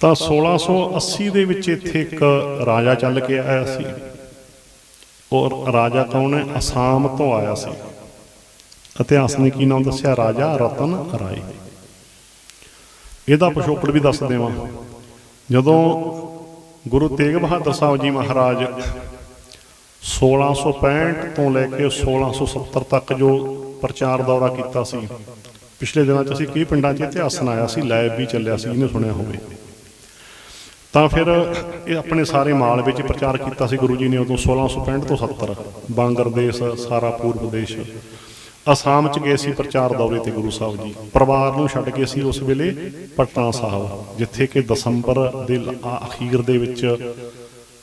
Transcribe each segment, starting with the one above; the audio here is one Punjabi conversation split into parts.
ਤਾਂ 1680 ਦੇ ਵਿੱਚ ਇੱਥੇ ਇੱਕ ਰਾਜਾ ਚੱਲ ਕੇ ਆਇਆ ਸੀ। ਔਰ ਰਾਜਾ ਕੌਣ ਹੈ ਅਸਾਮ ਤੋਂ ਆਇਆ ਸੀ। ਇਤਿਹਾਸ ਨੇ ਕੀ ਨਾਮ ਦੱਸਿਆ? ਰਾਜਾ ਰਤਨ ਰਾਏ। ਇਹਦਾ ਪਿਛੋਕੜ ਵੀ ਦੱਸ ਦੇਵਾਂ। ਜਦੋਂ ਗੁਰੂ ਤੇਗ ਬਹਾਦਰ ਸਾਹਿਬ ਜੀ ਮਹਾਰਾਜ 1665 ਤੋਂ ਲੈ ਕੇ 1670 ਤੱਕ ਜੋ ਪ੍ਰਚਾਰ ਦੌਰਾ ਕੀਤਾ ਸੀ, ਪਿਛਲੇ ਦਿਨਾਂ 'ਚ ਅਸੀਂ ਕਈ ਪਿੰਡਾਂ 'ਚ ਇਤਿਹਾਸ ਸੁਣਾਇਆ ਸੀ, ਲਾਈਵ ਵੀ ਚੱਲਿਆ ਸੀ, ਇਹਨੇ ਸੁਣਿਆ ਹੋਵੇ। ਤਾਂ ਫਿਰ ਇਹ ਆਪਣੇ ਸਾਰੇ ਮਾਲ ਵਿੱਚ ਪ੍ਰਚਾਰ ਕੀਤਾ ਸੀ ਗੁਰੂ ਜੀ ਨੇ ਉਦੋਂ 1665 ਤੋਂ 70 ਬਾਂਗਰਦੇਸ਼ ਸਾਰਾ ਪੂਰਬ ਦੇਸ਼। ਅਸਾਮ ਚ ਗਏ ਸੀ ਪ੍ਰਚਾਰ ਦੌਰੇ ਤੇ ਗੁਰੂ ਸਾਹਿਬ ਜੀ। ਪਰਿਵਾਰ ਨੂੰ ਛੱਡ ਕੇ ਸੀ ਉਸ ਵੇਲੇ ਪਟਨਾ ਸਾਹਿਬ, ਜਿੱਥੇ ਕਿ ਦਸੰਬਰ ਦੇ ਅਖੀਰ ਦੇ ਵਿੱਚ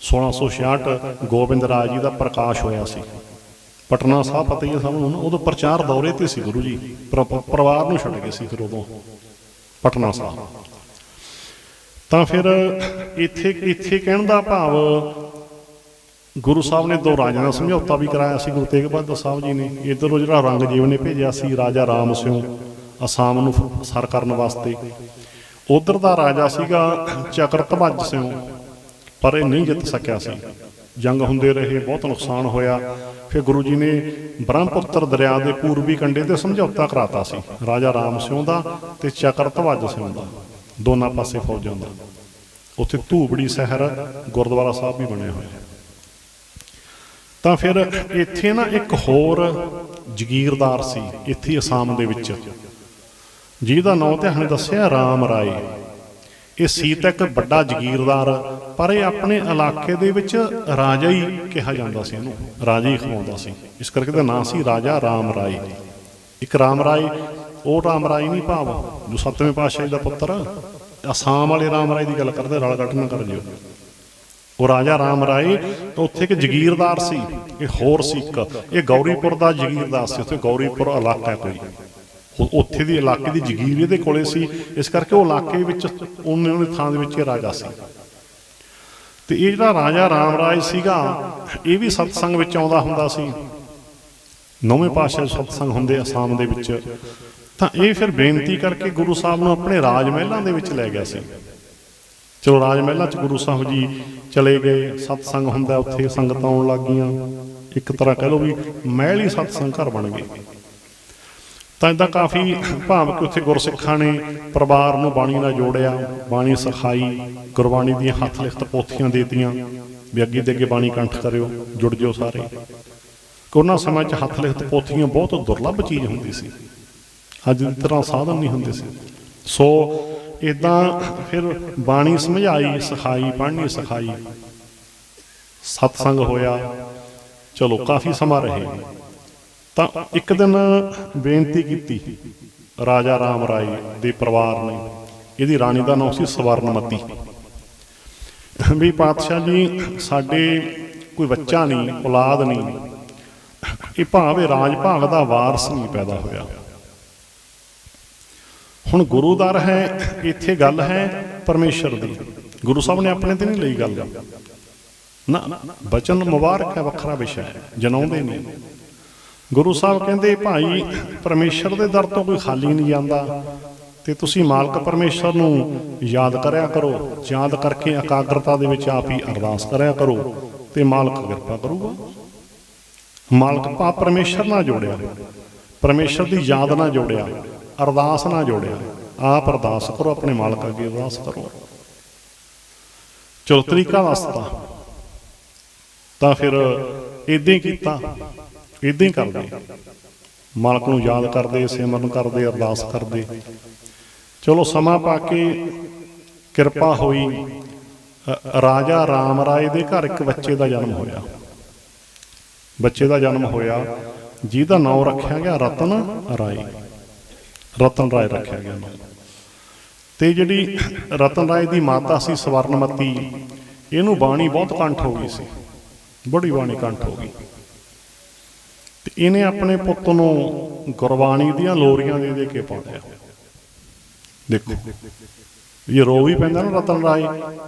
1666 ਗੋਬਿੰਦ ਰਾਜ ਜੀ ਦਾ ਪ੍ਰਕਾਸ਼ ਹੋਇਆ ਸੀ। ਪਟਨਾ ਸਾਹਿਬ ਪਤਾ ਹੀ ਹੈ ਸਭ ਨੂੰ ਉਦੋਂ ਪ੍ਰਚਾਰ ਦੌਰੇ ਤੇ ਸੀ ਗੁਰੂ ਜੀ। ਪਰਿਵਾਰ ਨੂੰ ਛੱਡ ਗਏ ਸੀ ਫਿਰ ਉਦੋਂ ਪਟਨਾ ਸਾਹਿਬ। ਤਾਂ ਫਿਰ ਇੱਥੇ ਇੱਥੇ ਕਹਿਣ ਦਾ ਭਾਵ ਗੁਰੂ ਸਾਹਿਬ ਨੇ ਦੋ ਰਾਜਿਆਂ ਦਾ ਸਮਝੌਤਾ ਵੀ ਕਰਾਇਆ ਸੀ, ਗੁਰੂ ਤੇਗ ਬਹਾਦਰ ਸਾਹਿਬ ਜੀ ਨੇ। ਇਧਰੋਂ ਜਿਹੜਾ ਰੰਗਜੀਤ ਨੇ ਭੇਜਿਆ ਸੀ, ਰਾਜਾ ਰਾਮ ਸਿੰਘ ਅਸਾਮ ਨੂੰ ਸਰ ਕਰਨ ਵਾਸਤੇ। ਉਧਰ ਦਾ ਰਾਜਾ ਸੀਗਾ ਚਕਰਤਵਜ ਸਿੰਘ ਪਰ ਇਹ ਨਹੀਂ ਜਿੱਤ ਸਕਿਆ ਸੀ। ਜੰਗ ਹੁੰਦੇ ਰਹੇ, ਬਹੁਤ ਨੁਕਸਾਨ ਹੋਇਆ। ਫਿਰ ਗੁਰੂ ਜੀ ਨੇ ਬ੍ਰਹਮਪੁੱਤਰ ਦਰਿਆ ਦੇ ਪੂਰਬੀ ਕੰਢੇ ਤੇ ਸਮਝੌਤਾ ਕਰਾਤਾ ਸੀ, ਰਾਜਾ ਰਾਮ ਸਿੰਘ ਦਾ ਤੇ ਚਕਰਤਵਜ ਸਿੰਘ ਦਾ। ਦੋਨਾਂ ਪਾਸੇ ਫੌਜਾਂ ਦਾ ਉੱਥੇ ਧੂਬੜੀ ਸ਼ਹਿਰ, ਗੁਰਦੁਆਰਾ ਸਾਹਿਬ ਵੀ ਬਣਿਆ ਹੋਇਆ। ਤਾਂ ਫਿਰ ਇੱਥੇ ਨਾ ਇੱਕ ਹੋਰ ਜ਼ਗੀਰਦਾਰ ਸੀ, ਇੱਥੇ ਅਸਾਮ ਦੇ ਵਿੱਚ। ਜਿਹਦਾ ਨਾਮ ਤੇ ਹਣੇ ਦੱਸਿਆ ਰਾਮ ਰਾਏ। ਇਹ ਸੀ ਤਾਂ ਇੱਕ ਵੱਡਾ ਜ਼ਗੀਰਦਾਰ, ਪਰ ਇਹ ਆਪਣੇ ਇਲਾਕੇ ਦੇ ਵਿੱਚ ਰਾਜਾ ਹੀ ਕਿਹਾ ਜਾਂਦਾ ਸੀ ਇਹਨੂੰ, ਰਾਜਾ ਹੀ ਖਵਾਉਂਦਾ ਸੀ। ਇਸ ਕਰਕੇ ਦਾ ਨਾਂ ਸੀ ਰਾਜਾ ਰਾਮ ਰਾਏ। ਇੱਕ ਰਾਮ ਰਾਏ ਉਹ ਰਾਮ ਰਾਏ ਨਹੀਂ ਭਾਵ, ਜੋ ਸੱਤਵੇਂ ਪਾਤਸ਼ਾਹ ਦਾ ਪੁੱਤਰ ਅਸਾਮ ਵਾਲੇ ਰਾਮ ਰਾਏ ਦੀ ਗੱਲ ਕਰਦੇ, ਰਲ ਕੱਟ ਨਾ ਕਰ ਜਿਓ। ਉਹ ਰਾਜਾ ਰਾਮ ਰਾਏ ਉੱਥੇ ਇੱਕ ਜ਼ਗੀਰਦਾਰ ਸੀ, ਇਹ ਹੋਰ ਸੀ ਇੱਕ। ਇਹ ਗੌਰੀਪੁਰ ਦਾ ਜ਼ਗੀਰਦਾਰ ਸੀ, ਉੱਥੇ ਗੌਰੀਪੁਰ ਇਲਾਕਾ ਹੈ ਕੋਈ। ਉੱਥੇ ਦੀ ਇਲਾਕੇ ਦੀ ਜ਼ਗੀਰ ਇਹਦੇ ਕੋਲੇ ਸੀ, ਇਸ ਕਰਕੇ ਉਹ ਇਲਾਕੇ ਵਿੱਚ, ਉਹਨੇ ਉਹਨੇ ਥਾਂ ਦੇ ਵਿੱਚ ਇਹ ਰਾਜਾ ਸੀ। ਤੇ ਇਹ ਜਿਹੜਾ ਰਾਜਾ ਰਾਮ ਰਾਏ ਸੀਗਾ, ਇਹ ਵੀ ਸਤਸੰਗ ਵਿੱਚ ਆਉਂਦਾ ਹੁੰਦਾ ਸੀ। ਨੌਵੇਂ ਪਾਤਸ਼ਾਹ ਸਤਸੰਗ ਹੁੰਦੇ ਅਸਾਮ ਦੇ ਵਿੱਚ। ਤਾਂ ਇਹ ਫਿਰ ਬੇਨਤੀ ਕਰਕੇ ਗੁਰੂ ਸਾਹਿਬ ਨੂੰ ਆਪਣੇ ਰਾਜ ਮਹਿਲਾਂ ਦੇ ਵਿੱਚ ਲੈ ਗਿਆ ਸੀ। ਚਲੋ ਰਾਜ ਮਹਿਲਾਂ ਚ ਗੁਰੂ ਸਾਹਿਬ ਜੀ ਚਲੇ ਗਏ, ਸਤਸੰਗ ਹੁੰਦਾ ਉੱਥੇ, ਸੰਗਤਾਂ ਆਉਣ ਲੱਗ ਗਈਆਂ। ਇੱਕ ਤਰ੍ਹਾਂ ਕਹਿ ਲਓ ਵੀ ਮਹਿਲ ਹੀ ਸਤਸੰਗ ਘਰ ਬਣ ਗਏ। ਤਾਂ ਇਦਾਂ ਕਾਫੀ ਭਾਵ ਕਿ ਉੱਥੇ ਗੁਰਸਿੱਖਾਂ ਨੇ ਪਰਿਵਾਰ ਨੂੰ ਬਾਣੀ ਨਾਲ ਜੋੜਿਆ, ਬਾਣੀ ਸਿਖਾਈ, ਗੁਰਬਾਣੀ ਦੀਆਂ ਹੱਥ ਲਿਖਤ ਪੋਥੀਆਂ ਦੇਤੀਆਂ, ਵੀ ਅੱਗੇ ਦੇ ਅੱਗੇ ਬਾਣੀ ਕੰਠ ਕਰਿਓ, ਜੁੜ ਜਿਓ ਸਾਰੇ। ਕਿ ਉਹਨਾਂ ਸਮੇਂ 'ਚ ਹੱਥ ਲਿਖਤ ਪੋਥੀਆਂ ਬਹੁਤ ਦੁਰਲੱਭ ਚੀਜ਼ ਹੁੰਦੀ ਸੀ। ਅੱਜ ਦੀ ਤਰ੍ਹਾਂ ਸਾਧਨ ਨਹੀਂ ਹੁੰਦੇ ਸੀ। ਸੋ ਇਦਾਂ ਫਿਰ ਬਾਣੀ ਸਮਝਾਈ, ਸਿਖਾਈ, ਪੜ੍ਹਨੀ, ਸਿਖਾਈ। ਸਤਸੰਗ ਹੋਇਆ। ਚਲੋ ਕਾਫੀ ਸਮਾਂ ਰਹੇ। ਤਾਂ ਇੱਕ ਦਿਨ ਬੇਨਤੀ ਕੀਤੀ ਰਾਜਾ ਰਾਮ ਰਾਏ ਦੇ ਪਰਿਵਾਰ ਨੇ, ਇਹਦੀ ਰਾਣੀ ਦਾ ਨਾਮ ਸੀ ਸਵਰਨਮਤੀ। ਵੀ ਪਾਤਸ਼ਾਹ ਜੀ, ਸਾਡੇ ਕੋਈ ਬੱਚਾ ਨਹੀਂ, ਔਲਾਦ ਨਹੀਂ। ਇਹ ਭਾਵੇਂ ਰਾਜ ਭਾਗ ਦਾ ਵਾਰਸ ਨਹੀਂ ਪੈਦਾ ਹੋਇਆ। ਹੁਣ ਗੁਰੂ ਦਰ ਹੈ, ਇੱਥੇ ਗੱਲ ਹੈ ਪਰਮੇਸ਼ਰ ਦੀ। ਗੁਰੂ ਸਾਹਿਬ ਨੇ ਆਪਣੇ ਤੇ ਨਹੀਂ ਲਈ ਗੱਲ। ਨਾ, ਬਚਨ ਮੁਬਾਰਕ ਹੈ, ਵੱਖਰਾ ਵਿਸ਼ਾ ਹੈ, ਜਨਾਉਂਦੇ ਨੇ। ਗੁਰੂ ਸਾਹਿਬ ਕਹਿੰਦੇ, ਭਾਈ, ਪਰਮੇਸ਼ਰ ਦੇ ਦਰ ਤੋਂ ਕੋਈ ਖਾਲੀ ਨਹੀਂ ਜਾਂਦਾ। ਤੇ ਤੁਸੀਂ ਮਾਲਕ ਪਰਮੇਸ਼ਰ ਨੂੰ ਯਾਦ ਕਰਿਆ ਕਰੋ, ਯਾਦ ਕਰਕੇ ਇਕਾਗਰਤਾ ਦੇ ਵਿੱਚ ਆਪ ਹੀ ਅਰਦਾਸ ਕਰਿਆ ਕਰੋ ਤੇ ਮਾਲਕ ਕਿਰਪਾ ਕਰੂਗਾ। ਮਾਲਕ ਪਾ ਪਰਮੇਸ਼ਰ ਨਾਲ ਜੋੜਿਆ। ਪਰਮੇਸ਼ਰ ਦੀ ਯਾਦ ਨਾਲ ਜੋੜਿਆ। ਅਰਦਾਸ ਨਾਲ ਜੋੜਿਆ। ਆਪ ਅਰਦਾਸ ਕਰੋ, ਆਪਣੇ ਮਾਲਕ ਅੱਗੇ ਅਰਦਾਸ ਕਰੋ। ਚਲੋ, ਤਰੀਕਾ ਦੱਸਤਾ। ਤਾਂ ਫਿਰ ਇਦਾਂ ਹੀ ਕੀਤਾ। ਇਦਾਂ ਹੀ ਕਰਦੇ। ਮਾਲਕ ਨੂੰ ਯਾਦ ਕਰਦੇ, ਸਿਮਰਨ ਕਰਦੇ, ਅਰਦਾਸ ਕਰਦੇ। ਚਲੋ, ਸਮਾਂ ਪਾ ਕੇ ਕਿਰਪਾ ਹੋਈ। ਰਾਜਾ ਰਾਮ ਰਾਏ ਦੇ ਘਰ ਇੱਕ ਬੱਚੇ ਦਾ ਜਨਮ ਹੋਇਆ। ਬੱਚੇ ਦਾ ਜਨਮ ਹੋਇਆ। ਜਿਹਦਾ ਨਾਮ ਰੱਖਿਆ ਗਿਆ ਰਤਨ ਰਾਏ। ਰਤਨ ਰਾਏ ਰੱਖਿਆ ਗਿਆ ਨਾਮ ਤੇ ਜਿਹੜੀ ਰਤਨ ਰਾਏ ਦੀ ਮਾਤਾ ਸੀ ਸਵਰਨਮਤੀ, ਇਹਨੂੰ ਬਾਣੀ ਬਹੁਤ ਕੰਠ ਹੋ ਗਈ ਸੀ। ਬੜੀ ਬਾਣੀ ਕੰਠ ਹੋ ਗਈ। ਤੇ ਇਹਨੇ ਆਪਣੇ ਪੁੱਤ ਨੂੰ ਗੁਰਬਾਣੀ ਦੀਆਂ ਲੋਰੀਆਂ ਦੇ ਦੇ ਕੇ ਪਾਲਿਆ। ਦੇਖੋ ਇਹ ਰੋ ਵੀ ਪੈਂਦਾ ਨਾ ਰਤਨ ਰਾਏ,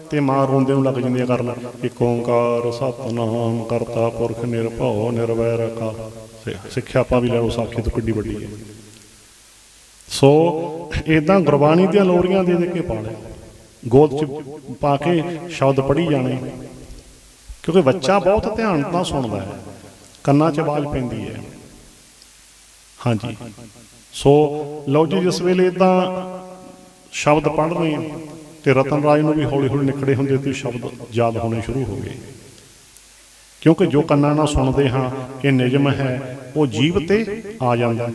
ਤੇ ਮਾਂ ਰੋਂਦੇ ਨੂੰ ਲੱਗ ਜਾਂਦੀ ਆ ਕਰਨ। ਇੱਕ ਓੰਕਾਰ ਸਤਨਾਮ ਕਰਤਾ ਪੁਰਖ ਨਿਰਭਉ ਨਿਰਵੈਰ ਕਾ ਸਿੱਖਿਆ ਆਪਾਂ ਵੀ ਲੈ ਲਓ, ਸਾਖੀ ਤੋਂ ਕਿੱਡੀ ਵੱਡੀ ਹੈ। ਸੋ ਇਦਾਂ ਗੁਰਬਾਣੀ ਦੀਆਂ ਲੋਰੀਆਂ ਦੇ ਦੇ ਕੇ ਪਾਲਿਆ ਗੋਦ 'ਚ ਪਾ ਕੇ ਸ਼ਬਦ ਪੜ੍ਹੀ ਜਾਣੇ। ਕਿਉਂਕਿ ਬੱਚਾ ਬਹੁਤ ਧਿਆਨ ਨਾਲ ਸੁਣਦਾ ਹੈ। ਕੰਨਾਂ 'ਚ ਆਵਾਜ਼ ਪੈਂਦੀ ਹੈ। ਹਾਂਜੀ। ਸੋ ਲਓ ਜੀ, ਜਿਸ ਵੇਲੇ ਤਾਂ ਸ਼ਬਦ ਪੜ੍ਹ ਰਹੇ ਹਾਂ ਤੇ ਰਤਨ ਰਾਜ ਨੂੰ ਵੀ ਹੌਲੀ ਹੌਲੀ ਨਿਕੜੇ ਹੁੰਦੇ ਤੇ ਸ਼ਬਦ ਯਾਦ ਹੋਣੇ ਸ਼ੁਰੂ ਹੋ ਗਏ। ਕਿਉਂਕਿ ਜੋ ਕੰਨਾਂ ਨਾਲ ਸੁਣਦੇ ਹਾਂ, ਇਹ ਨਿਯਮ ਹੈ, ਉਹ ਜੀਵ ਤੇ ਆ ਜਾਂਦਾ।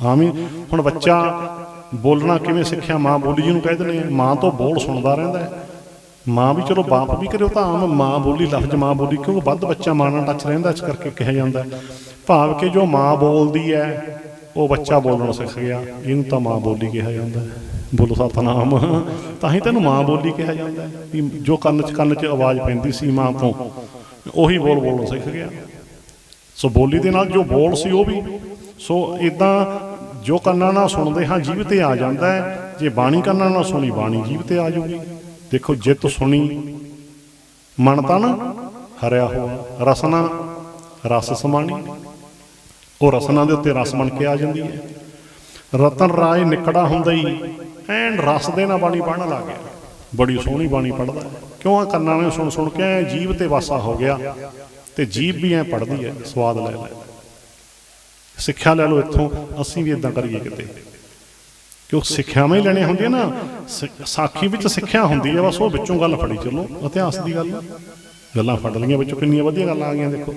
ਆਮੀ ਹੁਣ ਬੱਚਾ ਬੋਲਣਾ ਕਿਵੇਂ ਸਿੱਖਿਆ? ਮਾਂ ਬੋਲੀ ਜਿਹਨੂੰ ਕਹਿ ਦਿੰਦੇ ਆ, ਮਾਂ ਤੋਂ ਬੋਲ ਸੁਣਦਾ ਰਹਿੰਦਾ ਹੈ। ਮਾਂ ਵੀ ਚਲੋ ਬਾਪ ਵੀ ਕਰਿਓ ਤਾਂ ਆਮ ਮਾਂ ਬੋਲੀ, ਲਫ਼ਜ਼ ਮਾਂ ਬੋਲੀ, ਕਿਉਂਕਿ ਵੱਧ ਬੱਚਾ ਮਾਂ ਨਾਲ ਟੱਚ ਰਹਿੰਦਾ, ਇਸ ਕਰਕੇ ਕਿਹਾ ਜਾਂਦਾ ਭਾਵ ਕਿ ਜੋ ਮਾਂ ਬੋਲਦੀ ਹੈ, ਉਹ ਬੱਚਾ ਬੋਲਣਾ ਸਿੱਖ ਗਿਆ। ਇਹਨੂੰ ਤਾਂ ਮਾਂ ਬੋਲੀ ਕਿਹਾ ਜਾਂਦਾ ਹੈ। ਬੋਲੋ ਸਤਨਾਮ। ਤਾਂ ਹੀ ਤੈਨੂੰ ਮਾਂ ਬੋਲੀ ਕਿਹਾ ਜਾਂਦਾ ਵੀ ਜੋ ਕੰਨ 'ਚ ਕੰਨ 'ਚ ਆਵਾਜ਼ ਪੈਂਦੀ ਸੀ ਮਾਂ ਤੋਂ, ਉਹੀ ਬੋਲ ਬੋਲਣਾ ਸਿੱਖ ਗਿਆ। ਸੋ ਬੋਲੀ ਦੇ ਨਾਲ ਜੋ ਬੋਲ ਸੀ ਉਹ ਵੀ, ਸੋ ਇਦਾਂ ਜੋ ਕੰਨਾਂ ਨਾਲ ਸੁਣਦੇ ਹਾਂ, ਜੀਵ ਤੇ ਆ ਜਾਂਦਾ ਹੈ। ਜੇ ਬਾਣੀ ਕੰਨਾਂ ਨਾਲ ਸੁਣੀ, ਬਾਣੀ ਜੀਵ ਤੇ ਆ ਜਾਊਗੀ ਦੇਖੋ ਜਿੱਤ ਸੁਣੀ, ਮਨ ਤਨ ਹਰਿਆ ਹੋਆ, ਰਸਨਾ, ਰਸ ਸਮਾਣੀ। ਉਹ ਰਸਨਾ ਦੇ ਉੱਤੇ ਰਸ ਬਣ ਕੇ ਆ ਜਾਂਦੀ ਹੈ। ਰਤਨ ਰਾਏ ਨਿਕੜਾ ਹੁੰਦਾ ਹੀ, ਐਨ ਰਸ ਦੇ ਨਾਲ ਬਾਣੀ ਪੜਨ ਲੱਗ ਗਿਆ। ਬੜੀ ਸੋਹਣੀ ਬਾਣੀ ਪੜਦਾ ਕਿਉਂ ਆ ਕੰਨਾਂ ਨੇ ਸੁਣ ਸੁਣ ਕੇ ਐਂ ਜੀਵ ਤੇ ਵਾਸਾ ਹੋ ਗਿਆ। ਤੇ ਜੀਭ ਵੀ ਐ ਪੜਦੀ ਹੈ, ਸਵਾਦ ਲੈ ਲੈ ਸਿੱਖਿਆ ਲੈ ਲਓ ਇੱਥੋਂ, ਅਸੀਂ ਵੀ ਇਦਾਂ ਕਰੀਏ ਕਿਤੇ। ਕਿਉਂ ਸਿੱਖਿਆਵਾਂ ਹੀ ਲੈਣੇ ਹੁੰਦੀਆਂ ਨਾ? ਸਿ- ਸਾਖੀ ਵਿੱਚ ਸਿੱਖਿਆ ਹੁੰਦੀ ਹੈ ਬਸ ਉਹ ਵਿੱਚੋਂ ਗੱਲ ਫੜੀ ਚੱਲੋ, ਇਤਿਹਾਸ ਦੀ ਗੱਲ ਗੱਲਾਂ ਫੜ ਲਈਆਂ ਵਿੱਚੋਂ ਕਿੰਨੀਆਂ ਵਧੀਆ ਗੱਲਾਂ ਆ ਗਈਆਂ, ਦੇਖੋ।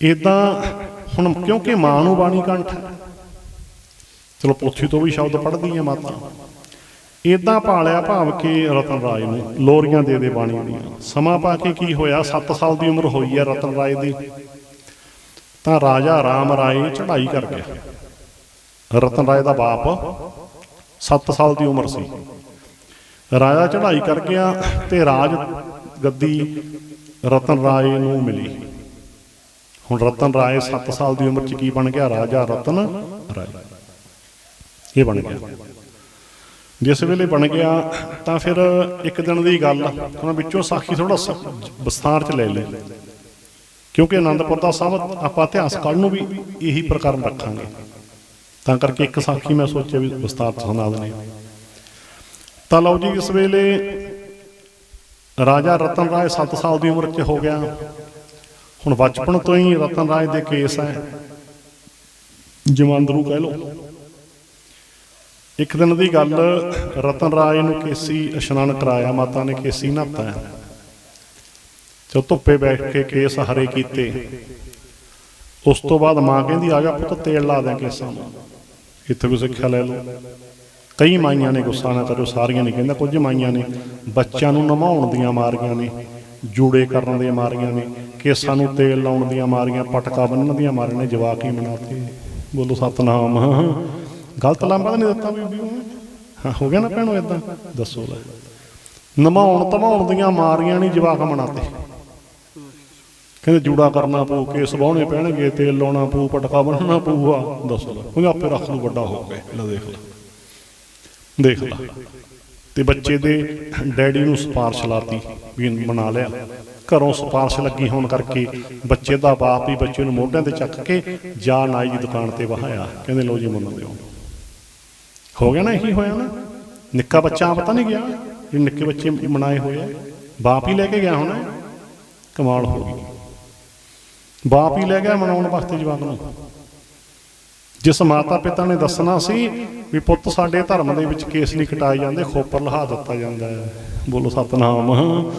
ਇਦਾਂ ਹੁਣ ਕਿਉਂਕਿ ਮਾਂ ਨੂੰ ਬਾਣੀ ਕੰਠ ਹੈ, ਚਲੋ ਪੋਥੀ ਤੋਂ ਵੀ ਸ਼ਬਦ ਪੜ੍ਹਦੀ ਹੈ ਮਾਤਾ। ਇਦਾਂ ਪਾਲਿਆ ਭਾਵ ਕਿ ਰਤਨ ਰਾਜ ਨੂੰ, ਲੋਰੀਆਂ ਦੇ ਦੇ ਬਾਣੀ ਦੀਆਂ। ਸਮਾਂ ਪਾ ਕੇ ਕੀ ਹੋਇਆ? 7 ਸਾਲ ਦੀ ਉਮਰ ਹੋਈ ਹੈ ਰਤਨ ਰਾਜ ਦੀ। ਤਾਂ ਰਾਜਾ ਰਾਮ ਰਾਏ ਚੜ੍ਹਾਈ ਕਰ ਗਿਆ। ਰਤਨ ਰਾਏ ਦਾ ਬਾਪ 7 ਸਾਲ ਦੀ ਉਮਰ ਸੀ। ਰਾਜਾ ਚੜ੍ਹਾਈ ਕਰ ਗਿਆ ਤੇ ਰਾਜ ਗੱਦੀ ਰਤਨ ਰਾਏ ਨੂੰ ਮਿਲੀ। ਹੁਣ ਰਤਨ ਰਾਏ 7 ਸਾਲ ਦੀ ਉਮਰ ਚ ਕੀ ਬਣ ਗਿਆ? ਰਾਜਾ ਰਤਨ ਰਾਏ। ਇਹ ਬਣ ਗਿਆ। ਜਿਸ ਵੇਲੇ ਬਣ ਗਿਆ ਤਾਂ ਫਿਰ ਇੱਕ ਦਿਨ ਦੀ ਗੱਲ ਉਹਨਾਂ ਵਿੱਚੋਂ ਸਾਖੀ ਥੋੜਾ ਵਿਸਥਾਰ ਚ ਲੈ ਲਈ ਕਿਉਂਕਿ ਆਨੰਦਪੁਰ ਦਾ ਸਾਹਿਬ ਆਪਾਂ ਇਤਿਹਾਸ ਕੱਲ ਨੂੰ ਵੀ ਇਹੀ ਪ੍ਰਕਰਨ ਰੱਖਾਂਗੇ। ਤਾਂ ਕਰਕੇ ਇੱਕ ਸਾਖੀ ਮੈਂ ਸੋਚਿਆ ਵੀ ਵਿਸਤਾਰ ਚ ਸੁਣਾ ਦਨੇ ਤਾਂ ਲਓ ਜੀ, ਇਸ ਵੇਲੇ ਰਾਜਾ ਰਤਨ ਰਾਏ 7 ਸਾਲ ਦੀ ਉਮਰ 'ਚ ਹੋ ਗਿਆ। ਹੁਣ ਬਚਪਨ ਤੋਂ ਹੀ ਰਤਨ ਰਾਏ ਦੇ ਕੇਸ ਹੈ। ਜਮਾਂਦਰੂ ਕਹਿ ਲਓ। ਇੱਕ ਦਿਨ ਦੀ ਗੱਲ, ਰਤਨ ਰਾਏ ਨੂੰ ਕੇਸੀ ਇਸ਼ਨਾਨ ਕਰਾਇਆ, ਮਾਤਾ ਨੇ ਕੇਸੀ ਨਹਾਤਾ ਹੈ ਧੁੱਪੇ ਬੈਠ ਕੇ ਕੇਸ ਹਰੇ ਕੀਤੇ। ਉਸ ਤੋਂ ਬਾਅਦ ਮਾਂ ਕਹਿੰਦੀ, ਆ ਜਾ ਪੁੱਤ, ਤੇਲ ਲਾ ਦਿਆਂ ਕੇਸਾਂ ਨੂੰ। ਇੱਥੇ ਕੋਈ ਸਿੱਖਿਆ ਲੈ ਲਓ। ਕਈ ਮਾਈਆਂ ਨੇ ਗੁੱਸਾ ਨਾ ਕਰੋ ਸਾਰੀਆਂ ਨੇ ਕਹਿੰਦਾ, ਕੁਝ ਮਾਈਆਂ ਨੇ ਬੱਚਿਆਂ ਨੂੰ ਨਮਾਉਣ ਦੀਆਂ ਮਾਰੀਆਂ ਨੇ, ਜੂੜੇ ਕਰਨ ਦੀਆਂ ਮਾਰੀਆਂ ਨੇ, ਕੇਸਾਂ ਨੂੰ ਤੇਲ ਲਾਉਣ ਦੀਆਂ ਮਾਰੀਆਂ, ਪਟਕਾ ਬੰਨਣ ਦੀਆਂ ਮਾਰੀਆਂ ਨੇ, ਜਵਾਕ ਹੀ ਬਣਾਤੇ ਬੋਲੋ, ਸਤਨਾਮ। ਗਲਤ ਲਾਂਬਾ ਤਾਂ ਨਹੀਂ ਦਿੱਤਾ ਬੀਬੀ ਉਹਨੇ। ਹਾਂ, ਹੋ ਗਿਆ ਨਾ ਭੈਣੋ ਇਦਾਂ ਦੱਸੋ ਲੈ। ਨਮਾਉਣ ਤਮਾਉਣ ਦੀਆਂ ਮਾਰੀਆਂ ਨਹੀਂ ਜਵਾਕ ਬਣਾਤੇ ਕਹਿੰਦੇ ਜੂੜਾ ਕਰਨਾ ਪਊ, ਕੇਸ ਵਾਹੁਣੇ ਪੈਣਗੇ, ਤੇਲ ਲਾਉਣਾ ਪਊ ਪਟਕਾ ਬੰਨਣਾ ਪਊਗਾ ਦੱਸੋ ਲੈ। ਉਹ ਆਪੇ ਰੱਖ ਲੂ ਵੱਡਾ ਹੋ ਕੇ ਲੈ ਦੇਖ ਲੈ। ਦੇਖ ਲਾ। ਤੇ ਬੱਚੇ ਦੇ ਡੈਡੀ ਨੂੰ ਸਪਾਰਸ਼ ਲਾਤੀ ਵੀ ਬਣਾ ਲਿਆ। ਘਰੋਂ ਸਪਾਰਸ਼ ਲੱਗੀ ਹੋਣ ਕਰਕੇ ਬੱਚੇ ਦਾ ਬਾਪ ਹੀ ਬੱਚੇ ਨੂੰ ਮੋਢਿਆਂ ਤੇ ਚੱਕ ਕੇ ਜਾ ਨਾਈ ਦੀ ਦੁਕਾਨ ਤੇ ਵਹਾਇਆ। ਕਹਿੰਦੇ ਲੋ ਜੀ, ਮੰਨ ਲਿਓ ਹੋ ਗਿਆ ਨਾ, ਇਹੀ ਹੋਇਆ ਨਾ? ਨਿੱਕਾ ਬੱਚਾ ਪਤਾ ਨਹੀਂ ਗਿਆ? ਇਹ ਨਿੱਕੇ ਬੱਚੇ ਮਨਾਏ ਹੋਏ ਆ। ਬਾਪ ਹੀ ਲੈ ਕੇ ਗਿਆ ਹੋਣਾ। ਕਮਾਲ ਹੋ ਗਈ। ਬਾਪ ਹੀ ਲੈ ਗਿਆ ਮਨਾਉਣ ਵਾਸਤੇ ਜਵਾਕ ਨੂੰ। ਜਿਸ ਮਾਤਾ ਪਿਤਾ ਨੇ ਦੱਸਣਾ ਸੀ ਵੀ ਪੁੱਤ ਸਾਡੇ ਧਰਮ ਦੇ ਵਿੱਚ ਕੇਸ ਨਹੀਂ ਕਟਾਏ ਜਾਂਦੇ ਖੋਪਰ ਲਹਾ ਦਿੱਤਾ ਜਾਂਦਾ ਹੈ। ਬੋਲੋ ਸਤਨਾਮ।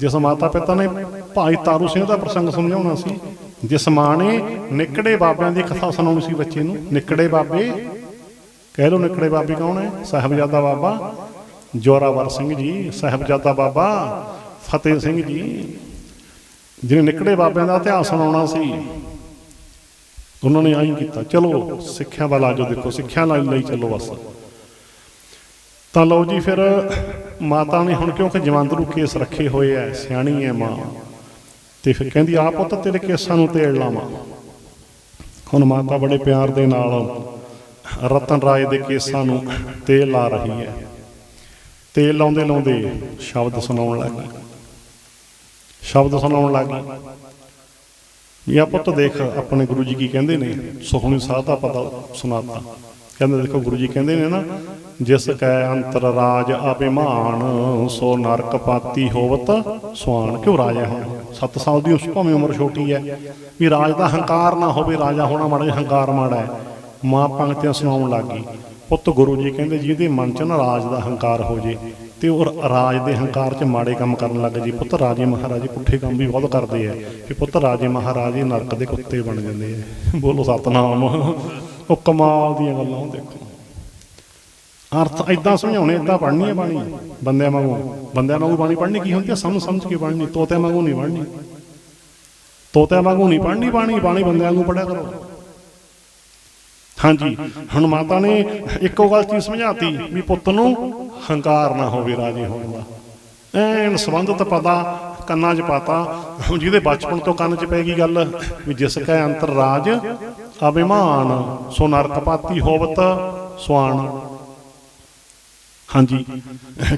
ਜਿਸ ਮਾਤਾ ਪਿਤਾ ਨੇ ਭਾਈ ਤਾਰੂ ਸਿੰਘ ਦਾ ਪ੍ਰਸੰਗ ਸਮਝਾਉਣਾ ਸੀ, ਜਿਸ ਮਾਂ ਨੇ ਨਿਕੜੇ ਬਾਬਿਆਂ ਦੀ ਕਥਾ ਸੁਣਾਉਣੀ ਸੀ ਬੱਚੇ ਨੂੰ, ਨਿਕੜੇ ਬਾਬੇ, ਕਹਿ ਲਓ ਨਿਕੜੇ ਬਾਬੇ ਕੌਣ ਹੈ? ਸਾਹਿਬਜ਼ਾਦਾ ਬਾਬਾ ਜੋਰਾਵਰ ਸਿੰਘ ਜੀ, ਸਾਹਿਬਜ਼ਾਦਾ ਬਾਬਾ ਫਤਿਹ ਸਿੰਘ ਜੀ। ਜਿਹਨੇ ਨਿਕੜੇ ਬਾਬਿਆਂ ਦਾ ਇਤਿਹਾਸ ਸੁਣਾਉਣਾ ਸੀ। ਉਹਨਾਂ ਨੇ ਆਹੀ ਕੀਤਾ, ਚਲੋ ਸਿੱਖਿਆ ਵੱਲ ਆਜੋ ਦੇਖੋ ਸਿੱਖਿਆ ਲਈ ਚੱਲੋ ਬਸ। ਤਾਂ ਲਓ ਜੀ ਫਿਰ ਮਾਤਾ ਨੇ ਹੁਣ ਕਿਉਂਕਿ ਜਵੰਦਰੂ ਕੇਸ ਰੱਖੇ ਹੋਏ ਐ ਸਿਆਣੀ ਐ ਮਾਂ, ਤੇ ਫਿਰ ਕਹਿੰਦੀ ਆ ਪੁੱਤ ਤੇਰੇ ਕੇਸਾਂ ਨੂੰ ਤੇਲ ਲਾਵਾਂ। ਹੁਣ ਮਾਤਾ ਬੜੇ ਪਿਆਰ ਦੇ ਨਾਲ ਰਤਨ ਰਾਏ ਦੇ ਕੇਸਾਂ ਨੂੰ ਤੇਲ ਲਾ ਰਹੀ ਹੈ। ਤੇਲ ਲਾਉਂਦੇ ਲਾਉਂਦੇ ਸ਼ਬਦ ਸੁਣਾਉਣ ਲੱਗੀ ਸ਼ਬਦ ਸੁਣਾਉਣ ਲੱਗ ਵੀ ਆ ਪੁੱਤ ਦੇਖ, ਆਪਣੇ ਗੁਰੂ ਜੀ ਕੀ ਕਹਿੰਦੇ ਨੇ ਸੁਖਣੀ ਸਾਹ ਦਾ ਪਤਾ ਸੁਣਾਤਾ। ਕਹਿੰਦੇ ਦੇਖੋ ਗੁਰੂ ਜੀ ਕਹਿੰਦੇ ਨੇ ਨਾ, ਜਿਸ ਕੈ ਅੰਤਰ ਰਾਜ ਅਭਿਮਾਨ ਸੋ ਨਰਕ ਪਾਤੀ ਹੋਵਤ ਸੁਆਨ ਕਿਉਂ ਰਾਜਾ ਹੁਣ 7 ਸਾਲ ਦੀ ਉਸ ਭਾਵੇਂ ਉਮਰ ਛੋਟੀ ਹੈ ਵੀ ਰਾਜ ਦਾ ਹੰਕਾਰ ਨਾ ਹੋਵੇ, ਰਾਜਾ ਹੋਣਾ ਮਾੜਾ ਜਿਹਾ ਹੰਕਾਰ ਮਾੜਾ ਹੈ ਮਾਂ ਪੰਕਤੀਆਂ ਸੁਣਾਉਣ ਲੱਗੀ ਪੁੱਤ ਗੁਰੂ ਜੀ ਕਹਿੰਦੇ, ਜਿਹਦੇ ਮਨ ਚ ਨਾ ਰਾਜ ਦਾ ਹੰਕਾਰ ਹੋ ਜੇ ਤੇ ਉਹ ਰਾਜ ਦੇ ਹੰਕਾਰ ਚ ਮਾੜੇ ਕੰਮ ਕਰਨ ਲੱਗ ਜੀ ਪੁੱਤ ਰਾਜੇ ਮਹਾਰਾਜੇ ਪੁੱਠੇ ਕੰਮ ਵੀ ਬਹੁਤ ਕਰਦੇ ਆ। ਕਿ ਪੁੱਤ ਰਾਜੇ ਮਹਾਰਾਜੇ ਨਰਕ ਦੇ ਕੁੱਤੇ ਬਣ ਜਾਂਦੇ ਆ। ਬੋਲੋ ਸਤਨਾਮ। ਉਹ ਕਮਾਲ ਦੀਆਂ ਗੱਲਾਂ ਉਹ ਦੇਖੋ। ਅਰਥ ਇਦਾਂ ਸਮਝਾਉਣੇ ਇਦਾਂ ਪੜ੍ਹਨੀ ਹੈ ਬਾਣੀ। ਬੰਦਿਆਂ ਵਾਂਗੂ। ਬੰਦਿਆਂ ਵਾਂਗੂ ਬਾਣੀ ਪੜ੍ਹਨੀ ਕੀ ਹੁੰਦੀ ਹੈ ਸਮਝ ਸਮਝ ਕੇ ਪੜ੍ਹਨੀ। ਤੋਤਿਆਂ ਵਾਂਗੂ ਨਹੀਂ ਪੜ੍ਹਨੀ। ਤੋਤਿਆਂ ਵਾਂਗੂ ਨਹੀਂ ਪੜ੍ਹਨੀ ਬਾਣੀ। ਬਾਣੀ ਬੰਦਿਆਂ ਵਾਂਗੂ ਪੜ੍ਹਿਆ ਕਰੋ। ਹਾਂਜੀ, ਹੁਣ ਮਾਤਾ ਨੇ ਇੱਕੋ ਗੱਲ ਚੀਜ਼ ਸਮਝਾਤੀ ਵੀ ਪੁੱਤ ਨੂੰ ਹੰਕਾਰ ਨਾ ਹੋਵੇ, ਰਾਜੇ ਹੋਣ ਦਾ। ਐਨ ਸੰਬੰਧਤ ਪਤਾ ਕੰਨਾਂ 'ਚ ਪਾਤਾ। ਜਿਹਦੇ ਬਚਪਨ ਤੋਂ ਕੰਨ 'ਚ ਪੈ ਗਈ ਗੱਲ, ਵੀ ਜਿਸ ਕੈ ਅੰਤਰ ਰਾਜ ਅਭਿਮਾਨ ਸੋ ਨਰਕ ਪਾਤੀ ਹੋਵਤ ਸੁਆਣ। ਹਾਂਜੀ,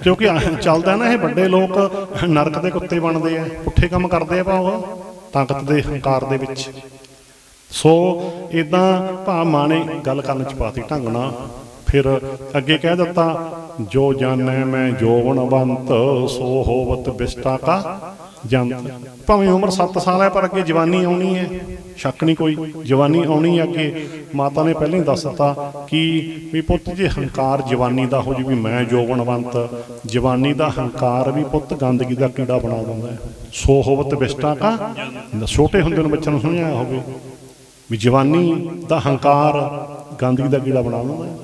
ਕਿਉਂਕਿ ਚੱਲਦਾ ਨਾ ਇਹ ਵੱਡੇ ਲੋਕ, ਨਰਕ ਦੇ ਕੁੱਤੇ ਬਣਦੇ ਆ, ਪੁੱਠੇ ਕੰਮ ਕਰਦੇ ਆ ਭਾਵ, ਤਾਕਤ ਦੇ ਹੰਕਾਰ ਦੇ ਵਿੱਚ। ਸੋ ਇਦਾਂ ਭਾ ਮਾਂ ਨੇ ਗੱਲ ਕਰਨ ਚ ਪਾਤੀ ਢੰਗ ਨਾਲ। ਫਿਰ ਅੱਗੇ ਕਹਿ ਦਿੱਤਾ, ਜੋ ਜਾਣੈ ਮੈਂ ਜੋਵਨਵੰਤ ਸੋ ਹੋਵਤ ਬਿਸਟਾ ਕਾ ਜੰਤ। ਭਾਵੇਂ ਉਮਰ 7 ਸਾਲ ਹੈ, ਪਰ ਅੱਗੇ ਜਵਾਨੀ ਆਉਣੀ ਹੈ। ਸ਼ੱਕ ਨਹੀਂ ਕੋਈ, ਜਵਾਨੀ ਆਉਣੀ ਹੈ ਅੱਗੇ। ਮਾਤਾ ਨੇ ਪਹਿਲਾਂ ਹੀ ਦੱਸ ਦਿੱਤਾ ਕਿ ਵੀ ਪੁੱਤ, ਜੇ ਹੰਕਾਰ ਜਵਾਨੀ ਦਾ ਹੋ ਜੀ ਵੀ ਮੈਂ ਜੋਵਨਵੰਤ ਜਵਾਨੀ ਦਾ ਹੰਕਾਰ ਵੀ ਪੁੱਤ ਗੰਦਗੀ ਦਾ ਕੀੜਾ ਬਣਾ ਦਿੰਦਾ ਹੈ। ਸੋ ਹੋਵਤ ਬਿਸਟਾ ਕਾ। ਛੋਟੇ ਹੁੰਦੇ ਨੂੰ ਬੱਚਿਆਂ ਨੂੰ ਸਮਝਾਇਆ ਹੋਵੇ। ਵੀ ਜਵਾਨੀ ਦਾ ਹੰਕਾਰ ਗੰਦਗੀ ਦਾ ਕੀੜਾ ਬਣਾ ਦਿੰਦਾ ਹੈ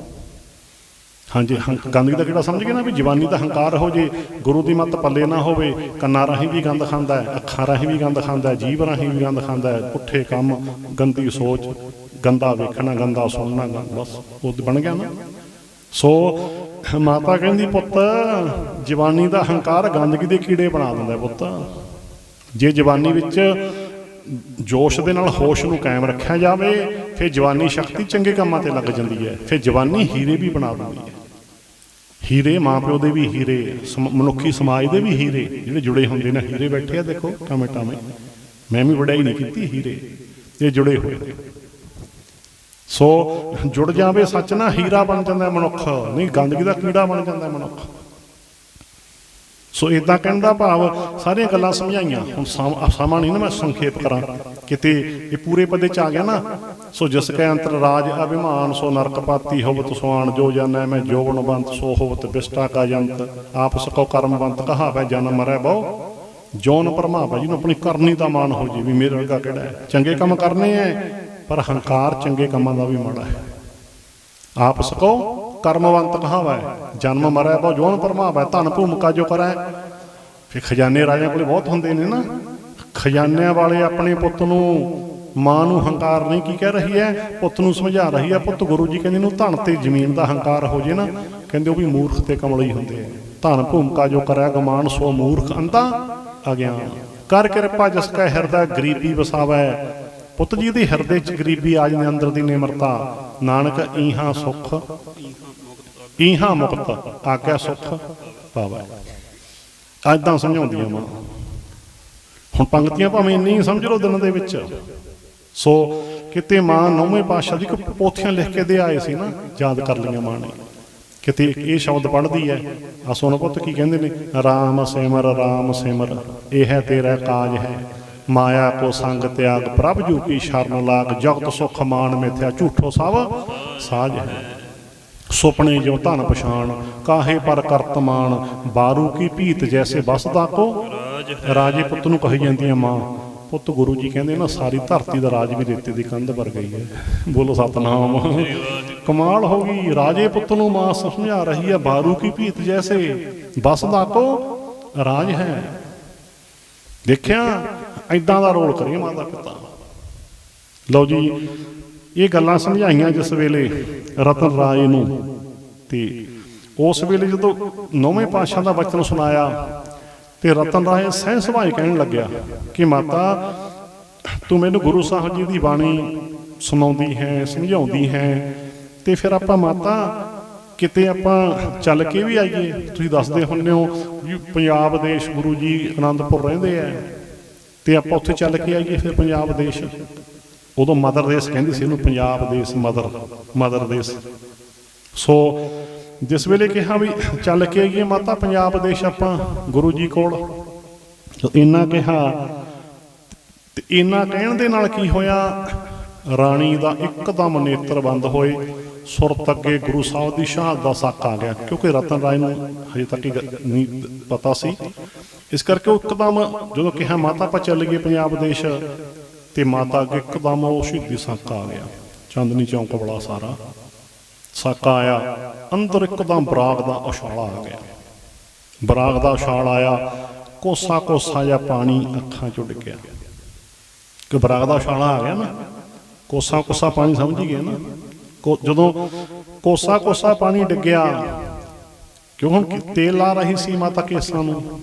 ਹਾਂਜੀ ਹੰਕ ਗੰਦਗੀ ਦਾ ਕੀੜਾ ਸਮਝ ਗਏ ਨਾ ਵੀ ਜਵਾਨੀ ਦਾ ਹੰਕਾਰ ਹੋ ਜੇ, ਗੁਰੂ ਦੀ ਮੱਤ ਪੱਲੇ ਨਾ ਹੋਵੇ, ਕੰਨਾਂ ਰਾਹੀਂ ਵੀ ਗੰਦ ਖਾਂਦਾ ਹੈ, ਅੱਖਾਂ ਰਾਹੀਂ ਵੀ ਗੰਦ ਖਾਂਦਾ ਹੈ, ਜੀਭ ਰਾਹੀਂ ਵੀ ਗੰਦ ਖਾਂਦਾ ਹੈ, ਪੁੱਠੇ ਕੰਮ, ਗੰਦੀ ਸੋਚ, ਗੰਦਾ ਵੇਖਣਾ, ਗੰਦਾ ਸੁਣਨਾ, ਗ- ਬਸ, ਉਹ ਬਣ ਗਿਆ ਨਾ। ਸੋ, ਮਾਤਾ ਕਹਿੰਦੀ, ਪੁੱਤ, ਜਵਾਨੀ ਦਾ ਹੰਕਾਰ ਗੰਦਗੀ ਦੇ ਕੀੜੇ ਬਣਾ ਦਿੰਦਾ ਪੁੱਤ। ਜੇ ਜਵਾਨੀ ਵਿੱਚ ਜੋਸ਼ ਦੇ ਨਾਲ ਹੋਸ਼ ਨੂੰ ਕਾਇਮ ਰੱਖਿਆ ਜਾਵੇ, ਫਿਰ ਜਵਾਨੀ ਸ਼ਕਤੀ ਚੰਗੇ ਕੰਮਾਂ ਤੇ ਲੱਗ ਜਾਂਦੀ ਹੈ, ਫਿਰ ਜਵਾਨੀ ਹੀਰੇ ਵੀ ਬਣਾ ਦਿੰਦੀ ਹੈ। ਹੀਰੇ ਮਾਪਿਓ ਦੇ ਵੀ ਹੀਰੇ, ਸਮ- ਮਨੁੱਖੀ ਸਮਾਜ ਦੇ ਵੀ ਹੀਰੇ, ਜਿਹੜੇ ਜੁੜੇ ਹੁੰਦੇ ਨੇ, ਹੀਰੇ ਬੈਠੇ ਆ ਦੇਖੋ ਟਾਵੇਂ ਟਾਵੇਂ ਮੈਂ ਵੀ ਵਡਾਈ ਨਹੀਂ ਕੀਤੀ ਹੀਰੇ, ਇਹ ਜੁੜੇ ਹੋਏ ਨੇ। ਸੋ ਜੁੜ ਜਾਵੇ ਸੱਚ ਨਾ, ਹੀਰਾ ਬਣ ਜਾਂਦਾ ਮਨੁੱਖ, ਨਹੀਂ, ਗੰਦਗੀ ਦਾ ਕੀੜਾ ਬਣ ਜਾਂਦਾ ਮਨੁੱਖ। ਸੋ ਇਦਾਂ ਕਹਿੰਦਾ ਭਾਵ ਸਾਰੀਆਂ ਗੱਲਾਂ ਸਮਝਾਈਆਂ। ਹੁਣ ਸਮਾਂ ਨਹੀਂ ਨਾ ਮੈਂ ਸੰਖੇਪ ਕਰਾਂ। ਕਿਤੇ ਇਹ ਪੂਰੇ ਪਦੇ ਚ ਆ ਗਿਆ ਨਾ, ਸੋ ਜਿਸ ਕੈ ਅੰਤਰ ਰਾਜ ਅਭਿਮਾਨ, ਸੋ ਨਰਕ ਪਾਤੀ ਹੋਵਤ ਸੁਆਣ, ਜੋ ਜਾਣੈ ਮੈਂ ਜੋਗਨਵੰਤ ਸੋ ਹੋਵਤ ਬਿਸਟਾ ਕਾ ਜੰਤ। ਆਪ ਸਕੋ ਕਰਮਵੰਤ ਕਹਾਵੈ ਜਨਮ ਮਰੈ ਬਹੁ। ਜੋਨ ਪਰਮਾਵਾ ਜਿਹਨੂੰ ਆਪਣੀ ਕਰਨੀ ਦਾ ਮਾਨ ਹੋ ਜੀ, ਵੀ ਮੇਰੇ ਵਰਗਾ ਕਿਹੜਾ ਹੈ? ਚੰਗੇ ਕੰਮ ਕਰਨੇ ਐ, ਪਰ ਹੰਕਾਰ ਚੰਗੇ ਕੰਮਾਂ ਦਾ ਵੀ ਮਾੜਾ ਹੈ। ਆਪ ਸਕੋ ਕਰਮਵੰਤ ਕਹਾਵੈ, ਜਨਮ ਮਰੈ ਬਹੁ ਜੋਨ ਪਰਮਾਵੈ, ਧਨ ਭੂਮਿਕਾ ਜੋ ਕਰੈ। ਫਿਰ ਖਜ਼ਾਨੇ ਰਾਜਿਆਂ ਕੋਲੇ ਬਹੁਤ ਹੁੰਦੇ ਨੇ ਨਾ। ਖਜ਼ਾਨਿਆਂ ਵਾਲੇ ਆਪਣੇ ਪੁੱਤ ਨੂੰ ਮਾਂ ਨੂੰ ਹੰਕਾਰ ਨਹੀਂ ਕੀ ਕਹਿ ਰਹੀ ਹੈ, ਪੁੱਤ ਨੂੰ ਸਮਝਾ ਰਹੀ ਹੈ। ਪੁੱਤ ਗੁਰੂ ਜੀ ਕਹਿੰਦੇ ਨੂੰ ਧਨ ਤੇ ਜ਼ਮੀਨ ਦਾ ਹੰਕਾਰ ਹੋ ਜੇ ਨਾ। ਕਹਿੰਦੇ ਉਹ ਵੀ ਮੂਰਖ ਤੇ ਕਮਲੀ ਹੁੰਦੇ ਆ। ਧਨ ਭੂਮਿਕਾ ਜੋ ਕਰੈ ਗਮਾਨ ਸੋ ਮੂਰਖ ਅੰਧਾ ਅਗਿਆਨ। ਕਰ ਕਿਰਪਾ ਜਿਸ ਕਾ ਹਿਰਦਾ, ਗਰੀਬੀ ਵਸਾਵੈ। ਪੁੱਤ ਜੀ ਦੇ ਹਿਰਦੇ ਚ ਗਰੀਬੀ ਆ ਜਾਂਦੀ, ਅੰਦਰ ਦੀ ਨਿਮਰਤਾ। ਨਾਨਕ, ਈਹਾਂ ਸੁਖ। ਈਹਾਂ ਮੁਕਤ ਆਗਿਆ ਸੁਖ ਪਾਵੈ। ਐਦਾਂ ਸਮਝਾਉਂਦੀਆਂ ਮਾਂ। ਹੁਣ ਪੰਕਤੀਆਂ ਭਾਵੇਂ ਇੰਨੀ ਸਮਝ ਲਓ ਦਿਨ ਦੇ ਵਿੱਚ। ਸੋ ਕਿਤੇ ਮਾਂ ਨੌਵੇਂ ਪਾਤਸ਼ਾਹ ਦੀ ਕੋਈ ਪੋਥੀਆਂ ਲਿਖ ਕੇ ਦੇ ਆਏ ਸੀ ਨਾ, ਯਾਦ ਕਰ ਲਈਆਂ ਮਾਂ ਨੇ। ਕਿਤੇ ਇਹ ਸ਼ਬਦ ਪੜ੍ਹਦੀ ਹੈ ਆ ਸੋਨਾ ਪੁੱਤ ਕੀ ਕਹਿੰਦੇ ਨੇ, ਰਾਮ ਸਿਮਰ ਰਾਮ ਸਿਮਰ, ਇਹ ਹੈ ਤੇਰਾ ਕਾਜ ਹੈ। ਮਾਇਆ ਕੋ ਸੰਗ ਤਿਆਗ ਪ੍ਰਭ ਜੂ ਕੀ ਸ਼ਰਨ ਲਾਗ, ਜਗਤ ਸੁਖ ਮਾਨ ਮਿਥਿਆ ਝੂਠੋ ਸਭ ਸਾਜ ਹੈ। ਸੁਪਨੇ ਜੋ ਧਨ ਪਛਾਣ, ਕਾਹੇ ਪਰ ਕਰਤਮਾਨ ਬਾਰੂ ਕੀ ਭੀਤ ਜੈਸੇ ਬਸਦਾ ਕੋ? ਰਾਜੇ ਪੁੱਤ ਨੂੰ ਕਹੀ ਜਾਂਦੀਆਂ ਮਾਂ, ਪੁੱਤ ਗੁਰੂ ਜੀ ਕਹਿੰਦੇ ਨਾ, ਸਾਰੀ ਧਰਤੀ ਦਾ ਰਾਜ ਵੀ ਰੇਤੇ ਦੀ ਕੰਧ ਵਰ ਗਈ ਹੈ। ਬੋਲੋ ਸਤਨਾਮ। ਕਮਾਲ ਹੋ ਗਈ, ਰਾਜੇ ਪੁੱਤ ਨੂੰ ਮਾਂ ਸਮਝਾ ਰਹੀ ਹੈ, ਬਾਰੂ ਕੀ ਭੀਤ ਜੈਸੇ ਬਸਦਾ ਕੋ? ਰਾਜ ਹੈ। ਦੇਖਿਆ ਐਦਾਂ ਦਾ ਰੋਲ ਕਰੀਏ ਮਾਤਾ ਪਿਤਾ। ਲਓ ਜੀ ਇਹ ਗੱਲਾਂ ਸਮਝਾਈਆਂ ਜਿਸ ਵੇਲੇ ਰਤਨ ਰਾਏ ਨੂੰ ਤੇ ਉਸ ਵੇਲੇ ਜਦੋਂ ਨੌਵੇਂ ਪਾਤਸ਼ਾਹ ਦਾ ਵਚਨ ਸੁਣਾਇਆ ਤੇ ਰਤਨ ਰਾਏ ਸਹਿ ਸੁਭਾਏ ਕਹਿਣ ਲੱਗਿਆ ਕਿ ਮਾਤਾ, ਤੂੰ ਮੈਨੂੰ ਗੁਰੂ ਸਾਹਿਬ ਜੀ ਦੀ ਬਾਣੀ ਸੁਣਾਉਂਦੀ ਹੈ, ਸਮਝਾਉਂਦੀ ਹੈ ਤੇ ਫਿਰ ਆਪਾਂ ਮਾਤਾ, ਕਿਤੇ ਆਪਾਂ ਚੱਲ ਕੇ ਵੀ ਆਈਏ? ਤੁਸੀਂ ਦੱਸਦੇ ਹੁੰਦੇ ਹੋ ਵੀ ਪੰਜਾਬ ਦੇਸ਼ ਗੁਰੂ ਜੀ ਆਨੰਦਪੁਰ ਰਹਿੰਦੇ ਆ ਤੇ ਆਪਾਂ ਉੱਥੇ ਚੱਲ ਕੇ ਆਈਏ ਫਿਰ ਪੰਜਾਬ ਦੇਸ਼? ਉਦੋਂ ਮਦਰ ਦੇਸ਼ ਕਹਿੰਦੀ ਸੀ ਇਹਨੂੰ ਪੰਜਾਬ ਦੇਸ਼ ਮਦਰ ਮਦਰ ਦੇਸ਼ ਸੋ ਜਿਸ ਵੇਲੇ ਕਿਹਾ ਵੀ ਚੱਲ ਕੇ ਆਈਏ ਮਾਤਾ ਪੰਜਾਬ ਦੇਸ਼ ਆਪਾਂ ਗੁਰੂ ਜੀ ਕੋਲ ਇਹਨਾਂ ਕਿਹਾ, ਤੇ ਇੰਨਾ ਕਹਿਣ ਦੇ ਨਾਲ ਕੀ ਹੋਇਆ? ਰਾਣੀ ਦਾ ਇੱਕਦਮ ਨੇਤਰ ਬੰਦ ਹੋਏ ਸੁਰਤ ਅੱਗੇ ਗੁਰੂ ਸਾਹਿਬ ਦੀ ਸ਼ਹਾਦਤ ਦਾ ਸੱਕ ਆ ਗਿਆ, ਕਿਉਂਕਿ ਰਤਨ ਰਾਏ ਨੂੰ ਹਜੇ ਤੱਕ ਨਹੀਂ ਪਤਾ ਸੀ। ਇਸ ਕਰਕੇ ਉਹ ਇੱਕਦਮ ਜਦੋਂ ਕਿਹਾ ਮਾਤਾ ਆਪਾਂ ਚੱਲ ਗਏ ਪੰਜਾਬ ਦੇਸ਼ ਤੇ ਮਾਤਾ ਅੱਗੇ ਇੱਕਦਮ ਉਹ ਸ਼ਹੀਦੀ ਸੱਕ ਆ ਗਿਆ। ਚਾਂਦਨੀ ਚੌਂਕ ਬੜਾ ਸਾਰਾ ਸਾਕਾ ਆਇਆ, ਅੰਦਰ ਇੱਕਦਮ ਬਰਾਗ ਦਾ ਉਛਾਲਾ ਆ ਗਿਆ। ਬਰਾਗ ਦਾ ਉਛਾਲ ਆਇਆ, ਕੋਸਾ ਕੋਸਾ ਜਿਹਾ ਪਾਣੀ ਅੱਖਾਂ ਚੋਂ ਡਿੱਗਿਆ ਕਿ ਬਰਾਗ ਦਾ ਛਾਲਾ ਆ ਗਿਆ ਨਾ, ਕੋਸਾ ਕੋਸਾ ਪਾਣੀ ਸਮਝ ਹੀ ਗਏ ਨਾ। ਕੋ- ਜਦੋਂ ਕੋਸਾ ਕੋਸਾ ਪਾਣੀ ਡਿੱਗਿਆ ਕਿਉਂ? ਹੁਣ ਕਿ- ਤੇਲ ਲਾ ਰਹੀ ਸੀ ਮਾਤਾ ਕੇਸਾਂ ਨੂੰ।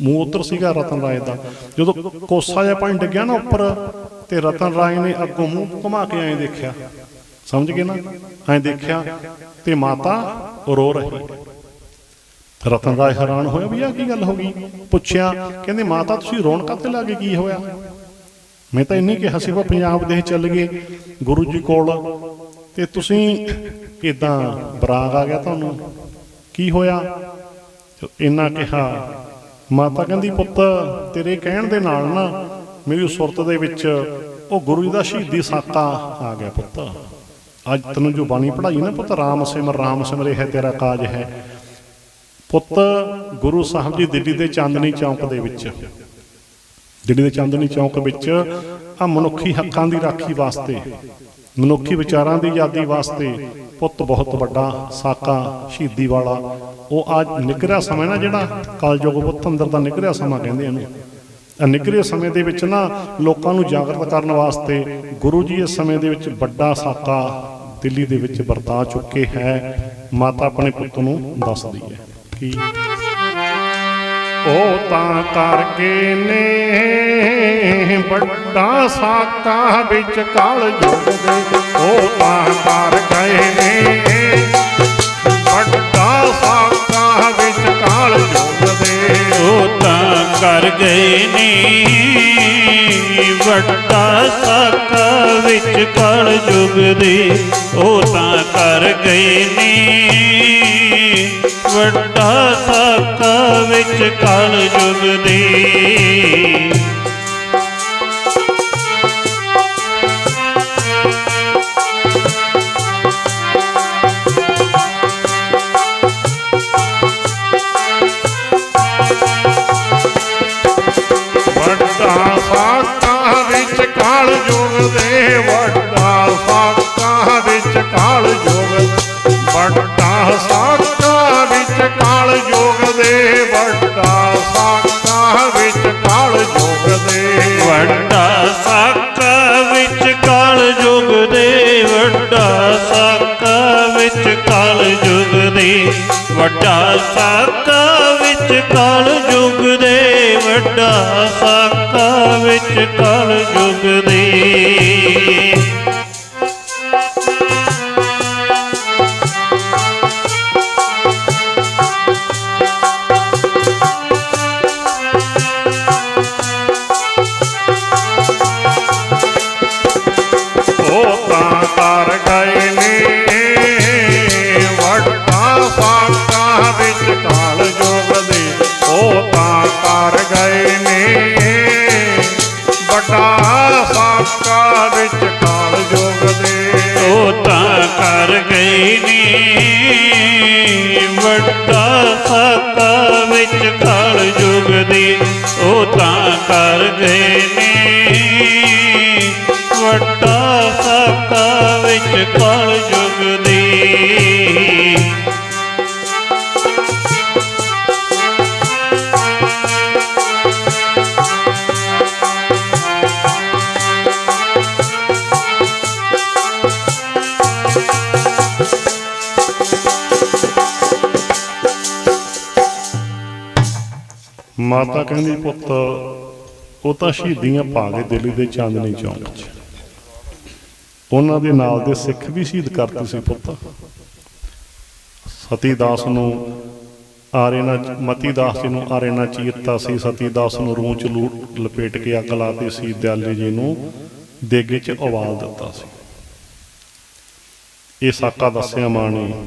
ਮੂੰਹ ਉੱਤਰ ਸੀਗਾ ਰਤਨ ਰਾਏ ਦਾ। ਜਦੋਂ ਕੋਸਾ ਜਿਹਾ ਪਾਣੀ ਡਿੱਗਿਆ ਨਾ ਉੱਪਰ, ਤੇ ਰਤਨ ਰਾਏ ਨੇ ਅੱਗੋਂ ਮੂੰਹ ਘੁਮਾ ਕੇ ਐਂ ਦੇਖਿਆ। ਸਮਝ ਗਏ ਨਾ? ਐਂ ਦੇਖਿਆ, ਤੇ ਮਾਤਾ ਰੋ ਰਹੀ। ਰਤਨ ਰਾਏ ਹੈਰਾਨ ਹੋਇਆ ਵੀ ਆ ਕੀ ਗੱਲ ਹੋ ਗਈ? ਪੁੱਛਿਆ, ਕਹਿੰਦੇ, ਮਾਤਾ, ਤੁਸੀਂ ਰੋਣ ਕਾਤੇ ਲੱਗੇ ਕੀ ਹੋਇਆ? ਮੈਂ ਤਾਂ ਇੰਨੀ ਕਿਹਾ ਸੀ, ਵਾ ਪੰਜਾਬ ਦੇ ਚੱਲ ਗਏ ਗੁਰੂ ਜੀ ਕੋਲ, ਤੇ ਤੁਸੀਂ ਇਦਾਂ ਬਰਾਗ ਆ ਗਿਆ ਤੁਹਾਨੂੰ? ਕੀ ਹੋਇਆ? ਇਹਨਾਂ ਕਿਹਾ, ਮਾਤਾ ਕਹਿੰਦੀ, ਪੁੱਤ, ਤੇਰੇ ਕਹਿਣ ਦੇ ਨਾਲ ਨਾ ਮੇਰੀ ਸੁਰਤ ਦੇ ਵਿੱਚ ਉਹ ਗੁਰੂ ਜੀ ਦਾ ਸ਼ਹੀਦੀ ਸਾਕਾ ਆ ਗਿਆ, ਪੁੱਤ। ਅੱਜ ਤੈਨੂੰ ਜੋ ਬਾਣੀ ਪੜਾਈ ਨਾ, ਪੁੱਤ। ਰਾਮ ਸਿਮਰ ਰਾਮ ਸਿਮਰ, ਇਹ ਹੈ ਤੇਰਾ ਕਾਜ ਹੈ। ਪੁੱਤ, ਗੁਰੂ ਸਾਹਿਬ ਜੀ ਦਿੱਲੀ ਦੇ ਚਾਂਦਨੀ ਚੌਂਕ ਦੇ ਵਿੱਚ, ਦਿੱਲੀ ਦੇ ਚਾਂਦਨੀ ਚੌਂਕ ਵਿੱਚ ਆ ਮਨੁੱਖੀ ਹੱਕਾਂ ਦੀ ਰਾਖੀ ਵਾਸਤੇ ਮਨੁੱਖੀ ਵਿਚਾਰਾਂ ਦੀ ਆਜ਼ਾਦੀ ਵਾਸਤੇ ਪੁੱਤ ਬਹੁਤ ਵੱਡਾ ਸਾਕਾ, ਸ਼ਹੀਦੀ ਵਾਲਾ। ਉਹ ਅੱਜ ਨਿਕਰਿਆ ਸਮਾਂ ਨਾ ਜਿਹੜਾ ਕਲਯੁਗ ਪੁੱਤ ਅੰਦਰ ਦਾ ਨਿਕਰਿਆ ਸਮਾਂ ਕਹਿੰਦੇ ਇਹਨੂੰ। ਇਹ ਨਿਕਰੇ ਸਮੇਂ ਦੇ ਵਿੱਚ ਨਾ ਲੋਕਾਂ ਨੂੰ ਜਾਗਰਤ ਕਰਨ ਵਾਸਤੇ ਗੁਰੂ ਜੀ ਇਸ ਸਮੇਂ ਦੇ ਵਿੱਚ ਵੱਡਾ ਸਾਕਾ ਦਿੱਲੀ ਦੇ ਵਿੱਚ ਵਰਤਾ ਚੁੱਕੇ ਹੈ। ਮਾਤਾ ਆਪਣੇ ਪੁੱਤ ਨੂੰ ਦੱਸਦੀ ਹੈ। ਕੀ ਉਹ ਤਾਂ ਕਰਕੇ ਨੇ ਵੱਡਾ ਸਾਕਾ ਵਿੱਚ ਕਾਲ ਜੁਗ ਦੇ ਉਹ ਤਾਂ ਕਰ ਗਏ ਨੇ ਵੱਡਾ ਸਾਕਾ ਵਿੱਚ ਕਾਲ ਜੁਗ ਦੇ ਉਹ ਤਾਂ ਕਰ ਗਏ ਨੇ ਵੱਡਾ ਸਾਕਾ ਵਿੱਚ ਕਲ ਯੁਗ ਦੇ ਉਹ ਤਾਂ ਕਰ ਗਏ ਨੇ ਵੱਡਾ ਸਾਕਾ ਵਿੱਚ ਕਲ ਯੁਗ ਦੇ ਵੱਡਾ ਵਿੱਚ ਕਲ ਯੁਗ ਦੇ ਵੱਡਾ ਸਾਕਾ ਵਿੱਚ ਕਲ ਯੁਗ ਦੇ। ਸਾਕਾ ਮਾਤਾ ਕਹਿੰਦੀ, ਪੁੱਤ, ਉਹ ਤਾਂ ਸ਼ਹੀਦੀਆਂ ਪਾ ਗਏ ਦਿੱਲੀ ਦੇ ਚਾਂਦਨੀ ਚੌਂਕ 'ਚ। ਉਹਨਾਂ ਦੇ ਨਾਲ ਦੇ ਸਿੱਖ ਵੀ ਸ਼ਹੀਦ ਕਰਤੇ ਸੀ, ਪੁੱਤ। ਸਤੀ ਦਾਸ ਨੂੰ ਆਰੇਨਾ ਮਤੀ ਦਾਸ ਜੀ ਨੂੰ ਆਰੇਨਾ ਚੀਰਤਾ ਸੀ। ਸਤੀ ਦਾਸ ਨੂੰ ਰੂਹ ਚ ਲੂ- ਲਪੇਟ ਕੇ ਅੱਗ ਲਾਤੀ ਸੀ। ਦਿਆਲੇ ਜੀ ਨੂੰ ਦੇਗੇ ਚ ਉਬਾਲ ਦਿੱਤਾ ਸੀ। ਇਹ ਸਾਕਾ ਦੱਸਿਆ ਮਾਂ ਨੇ